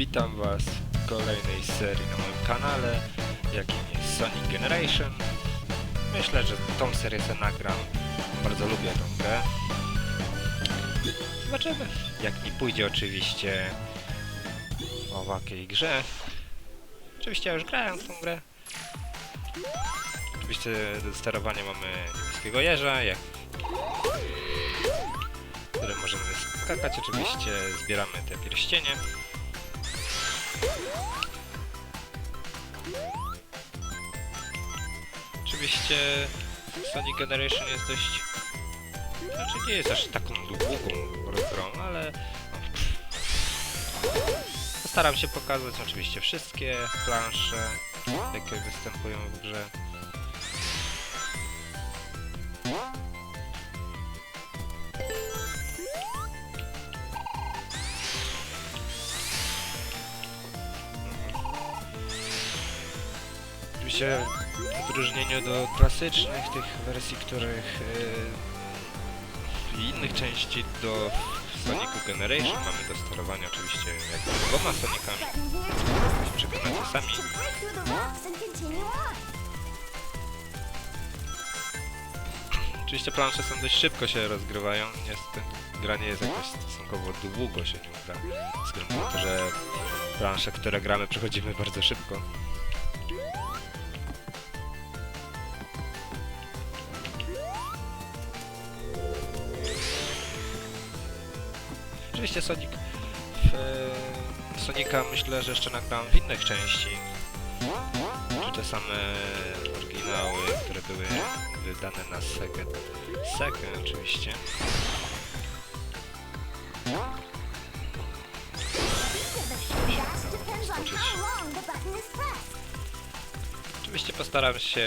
Witam Was w kolejnej serii na moim kanale, jakim jest Sonic Generation. Myślę, że tą serię sobie nagram. Bardzo lubię tą grę. Zobaczymy, jak mi pójdzie oczywiście o owakiej grze. Oczywiście ja już grałem w tą grę. Oczywiście do sterowania mamy niebieskiego jeża, jak które możemy skakać. Oczywiście zbieramy te pierścienie. Oczywiście Sonic Generation jest dość... Znaczy nie jest aż taką długą grą, ale... Postaram się pokazać oczywiście wszystkie plansze, jakie występują w grze. Oczywiście w odróżnieniu do klasycznych tych wersji, których yy, innych części do Sonic Generation mamy do sterowania oczywiście jak dwoma Sonicami. Przekonacie sami. Oczywiście plansze są dość szybko się rozgrywają. Niestety gra nie jest jakoś stosunkowo długo się nie gra. Względu na to, że plansze, które gramy przechodzimy bardzo szybko. Oczywiście Sonic w, e, myślę, że jeszcze nagram w innych części. Te same oryginały, które były wydane na Sega. Sega oczywiście. Oczywiście postaram się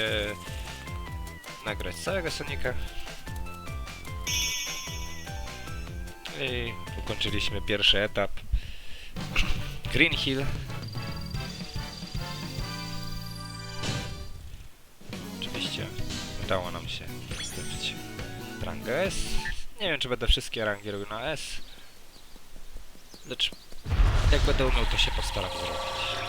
nagrać całego Sonika. I ukończyliśmy pierwszy etap. Green Hill. Oczywiście udało nam się zdobyć rangę S. Nie wiem, czy będę wszystkie rangi robił na S. Lecz jak będę umiał, to się postaram zrobić.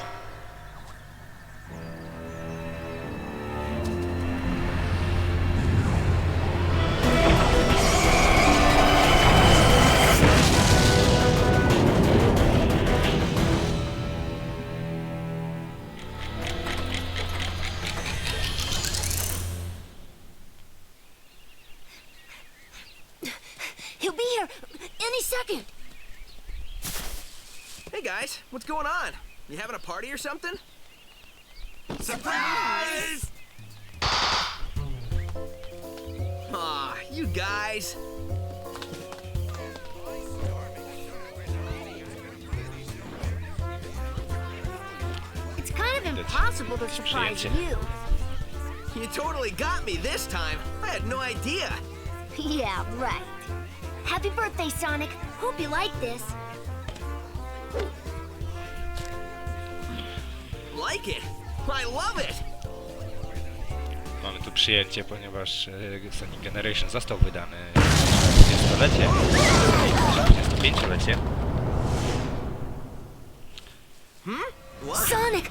Second. Hey guys, what's going on? You having a party or something? Surprise! Aw, you guys. It's kind of impossible to surprise you. You totally got me this time. I had no idea. Yeah, right. Happy birthday, Sonic. Hope you like this. Like it. I love it. Mamy tu przyjęcie, ponieważ e, Sonic Generation został wydany na 20-lecie, 25-lecie. What? Sonic,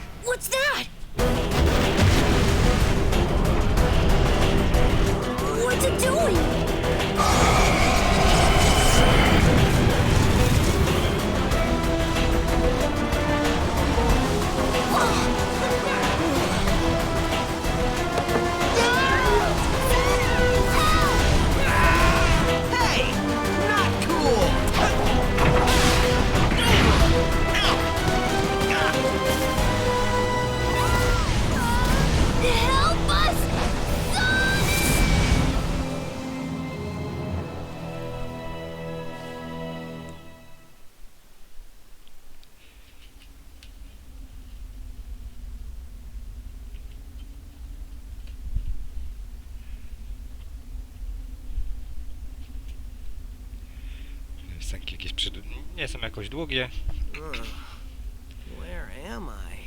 Piosenki jakieś przyd... nie są jakoś długie. Where am I?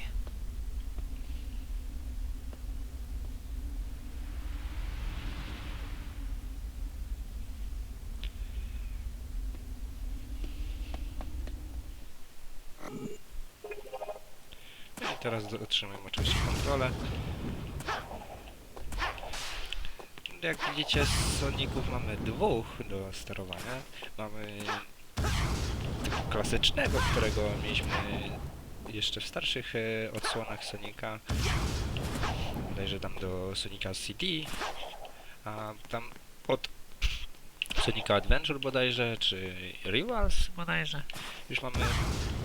Teraz do- otrzymujemy oczywiście kontrolę. Jak widzicie, z Soników mamy dwóch do sterowania. Mamy klasycznego, którego mieliśmy jeszcze w starszych e, odsłonach Sonika. Bodajże tam do Sonika CD. A tam od Sonika Adventure bodajże, czy Rivals bodajże. Już mamy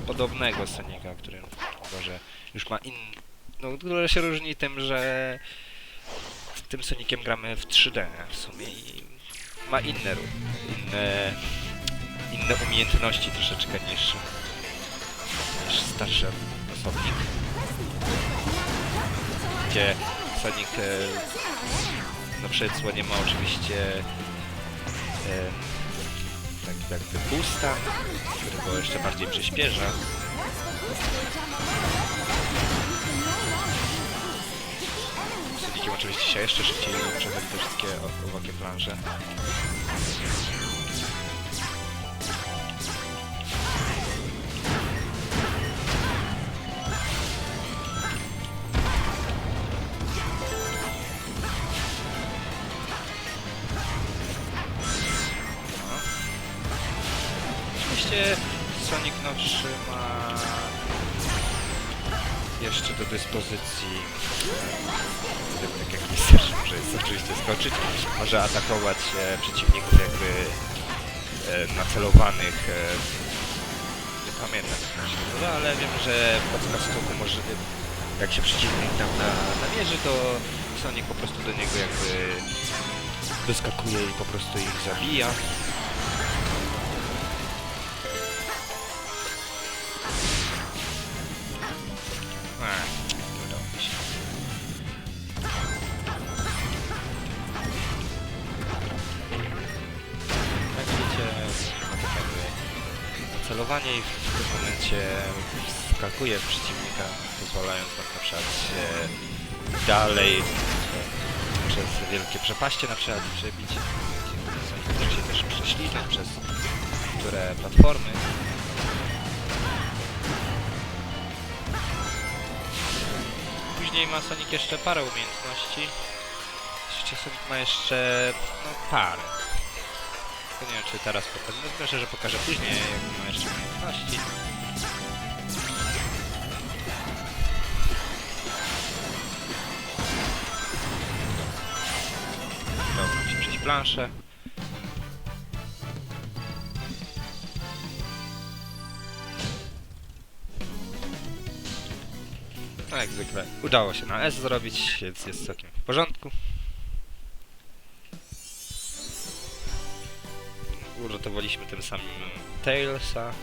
podobnego Sonika, który może już ma in... No, który się różni tym, że z tym Sonikiem gramy w 3D w sumie i ma inne, inne, inne umiejętności troszeczkę niż, niż starszy osobnik. Gdzie Sonic e, na przykład ma oczywiście e, tak jakby boosta, który go jeszcze bardziej przyspiesza. Soniciem oczywiście się jeszcze szybciej przechodzi te wszystkie o- owakie Sonic ma jeszcze do dyspozycji. Gdyby tak jak Mister może jest oczywiście skoczyć, może atakować e, przeciwników jakby e, nacelowanych e, nie pamiętam jak się ale wiem, że w podcastoku może jak się przeciwnik tam na, namierzy, to Sonic po prostu do niego jakby doskakuje i po prostu ich zabija. Celowanie i w tym momencie wskakuje w przeciwnika, pozwalając na przykład się dalej e, przez wielkie przepaście na przykład przebić. Może się też prześliznąć przez które platformy. Później ma Sonic jeszcze parę umiejętności. Sonic ma jeszcze no, parę. To nie wiem czy teraz pokażę. No myślę, że pokażę później, jak ma jeszcze umiejętności. Nam się przejść planszę. No jak zwykle udało się na S zrobić, więc jest całkiem w porządku. Uratowaliśmy tym samym Tailsa,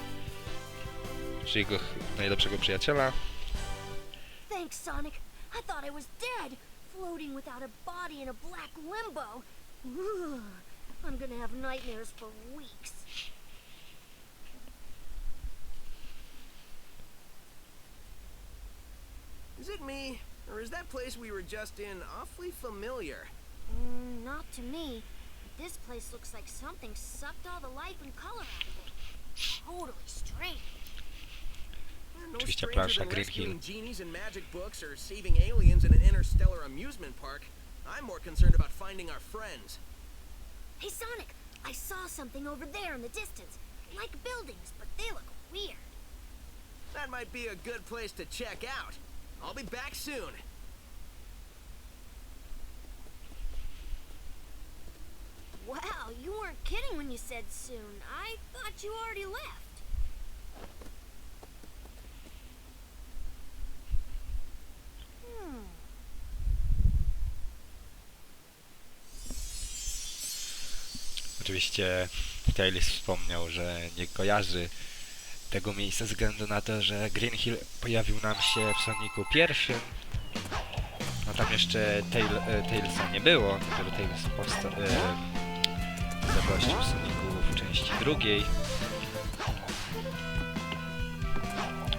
czyli jego najlepszego przyjaciela. Thanks, Sonic. I thought I was dead, floating without a body in a black limbo. Ugh. I'm gonna have nightmares for weeks. Is it me, or is that place we were just in awfully familiar? Mm, not to me. But this place looks like something sucked all the life and color out of it. Totally strange. We're no Oczywiście stranger plansza than Green Hill. rescuing genies in magic books or saving aliens in an interstellar amusement park. I'm more concerned about finding our friends. Hey, Sonic, I saw something over there in the distance. Like buildings, but they look weird. That might be a good place to check out. I'll be back soon. Kidding when you said soon. I thought you already left. Hmm. Oczywiście Tails wspomniał, że nie kojarzy tego miejsca ze względu na to, że Green Hill pojawił nam się w Sonicu pierwszym. No tam jeszcze e, Tailsa nie było, dopiero Tails powstał, e, zagościł w w części drugiej.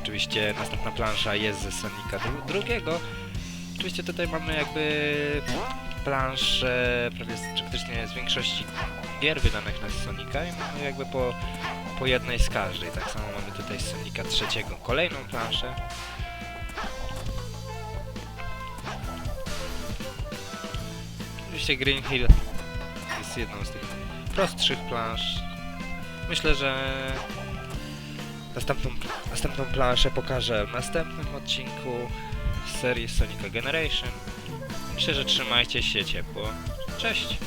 Oczywiście następna plansza jest ze Sonika dru drugiego. Oczywiście tutaj mamy jakby plansze prawie z, praktycznie z większości gier wydanych na Sonika i mamy jakby po, po jednej z każdej. Tak samo mamy tutaj z Sonika trzeciego kolejną planszę. Oczywiście Green Hill jest jedną z tych prostszych planż. Myślę, że następną, następną planszę pokażę w następnym odcinku serii Sonica Generation. Myślę, że trzymajcie się ciepło. Cześć!